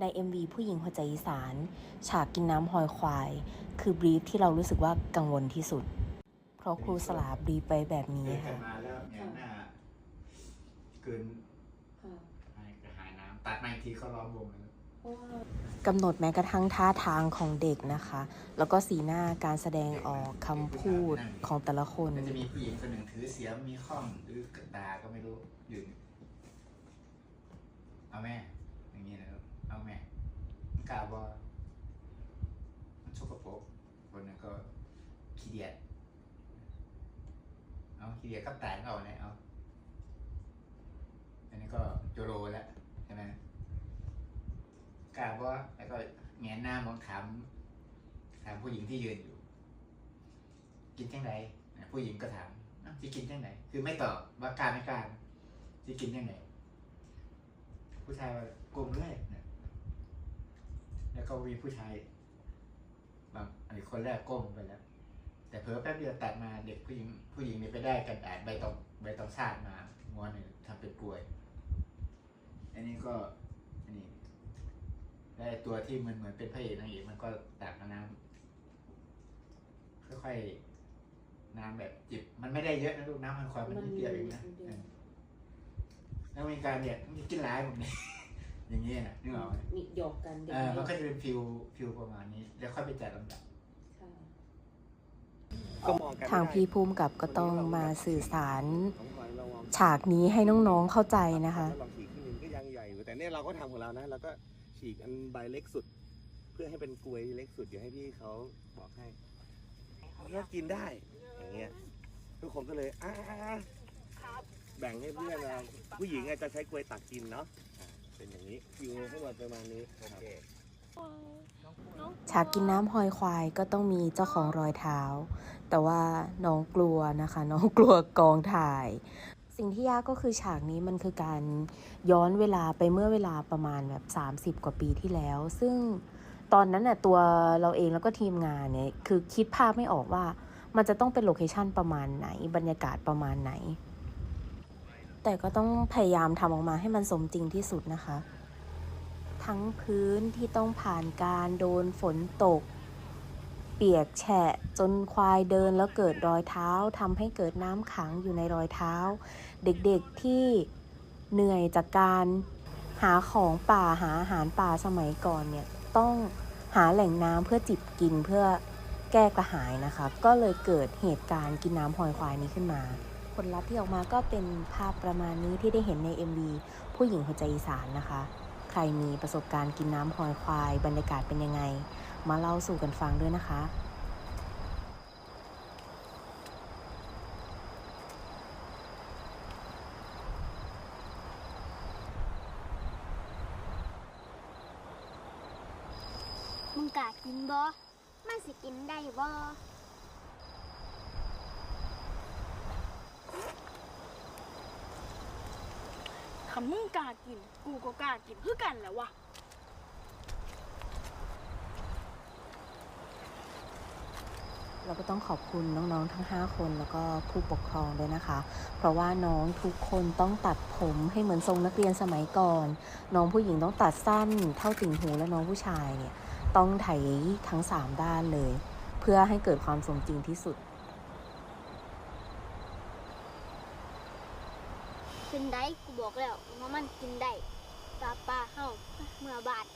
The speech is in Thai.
ใน MV ผู้หญิงหัวใจอีสาน ฉากกินน้ำหอยควาย คือบรีฟที่เรารู้สึกว่ากังวลที่สุด เพราะครูสลาบรีฟไปแบบนี้เดินกัค่ะนมาแล้วแงนหน้าเกินหายกระหายน้ำตัดมาอีกทีเขาล้อมวงกันแล้วกำหนดแม้กระทั่งท่าทางของเด็กนะคะ แล้วก็สีหน้าการแสดงออกคำพูดของแต่ละคนก็จะมีผู้หญิงคนหนึ่งถือเสียมมีข้องหรือกระตาก็ไม่รู้ยืนเอาแม่อย่างนี้นะครับ เอาแม่มันกล่าวว่ามันชกกระโปรกคนนั้นก็ขี้เดียดเอาขี้เดียดกับแตนเอาเนี่ยเอาอันนี้ก็โจโรแล้วใช่ไหมกล่าวว่าแล้วก็แงนหน้ามองถามถามผู้หญิงที่ยืนอยู่ กินจังไดนผู้หญิงก็ถามอ้าวจะกินจังไดคือไม่ตอบว่ากล้าไม่กล้าจะกินจังไดผู้ชายว่ากลมเลย แล้วก็มีผู้ชายบางอันนี้คนแรกก้มไปแล้ว แต่เผลอแป๊บเดียวตัดมาเด็กผู้หญิง ผู้หญิงนี่ไปได้กันดาษใบตองใบตองซาดมาม้วนหนึ่งทำเป็นกลวย อันนี้ก็อันนี้ได้ตัวที่มันเหมือนเป็นพระเอกนางเอกมันก็ตักน้ำค่อยๆน้ำแบบจิบ มันไม่ได้เยอะนะลูกน้ำมันความมันนิดเดียวเองนะเออแล้วมีการเนี่ยมีกินร้ายผมเนี่ย อย่างนี้นะนึกออกไหมมีหยอกกันเด็กเออมันก็จะเป็นฟิวฟิวประมาณนี้ แล้วค่อยไปจัดลำดับก็มองกันทางพี่ภูมิกับก็ต้องมาสื่อสารของขวัญเรามองฉากนี้ให้น้องๆเข้าใจนะคะเราฉีกขึ้นหนึ่งก็ยังใหญ่อยู่แต่เนี่ยเราก็ทำของเรานะเราก็ฉีกอันใบเล็กสุด เพื่อให้เป็นกลวยเล็กสุดเดี๋ยวให้พี่เขาบอกให้แล้วกินได้อย่างเงี้ยทุกคนก็เลยอ่าแบ่งให้เพื่อนเราผู้หญิงอาจจะใช้กลวยตักกินเนาะอ่า เป็นอย่างนี้อยู่ทั้งหมดประมาณนี้โอเคฉากกินน้ำหอยควายก็ต้องมีเจ้าของรอยเท้า แต่ว่าน้องกลัวนะคะ น้องกลัวกองถ่าย สิ่งที่ยากก็คือฉากนี้มันคือการย้อนเวลาไปเมื่อเวลาประมาณแบบ 30 กว่าปีที่แล้ว ซึ่งตอนนั้นน่ะตัวเราเองแล้วก็ทีมงานเนี่ยคือคิดภาพไม่ออกว่า มันจะต้องเป็นโลเคชันประมาณไหน บรรยากาศประมาณไหน แต่ก็ต้องพยายามทำออกมาให้มันสมจริงที่สุดนะคะ ทั้งพื้นที่ต้องผ่านการโดนฝนตก เปียกแฉะจนควายเดินแล้วเกิดรอยเท้าทำให้เกิดน้ำขังอยู่ในรอยเท้า เด็กๆที่เหนื่อยจากการหาของป่าหาอาหารป่าสมัยก่อนเนี่ยต้องหาแหล่งน้ำเพื่อจิบกินเพื่อแก้กระหายนะคะ ก็เลยเกิดเหตุการณ์กินน้ำหอยควายนี้ขึ้นมา ลลัพธ์ที่ออกมาก็เป็นภาพประมาณนี้ที่ได้เห็นใน MV ผู้หญิงหัวใจอีสานนะคะ ใครมีประสบการณ์กินน้ำหอยควาย บรรยากาศเป็นยังไง มาเล่าสู่กันฟังด้วยนะคะมึงกากินบ่มันสิกินได้บ่ คำมึงกล้ากิน กูก็กล้ากินเพื่อกันแหล้ววะเราก็ต้องขอบคุณน้องๆทั้ง 5 คนแล้วก็ผู้ปกครองด้วยนะคะ เพราะว่าน้องทุกคนต้องตัดผมให้เหมือนทรงนักเรียนสมัยก่อน น้องผู้หญิงต้องตัดสั้นเท่าติ่งหูและน้องผู้ชายเนี่ยต้องไถทั้ง 3 ด้านเลย เพื่อให้เกิดความสมจริงที่สุด กินได้กูบอกแล้วว่ามันกินได้ปลาปลาเข้าเมื่อบาด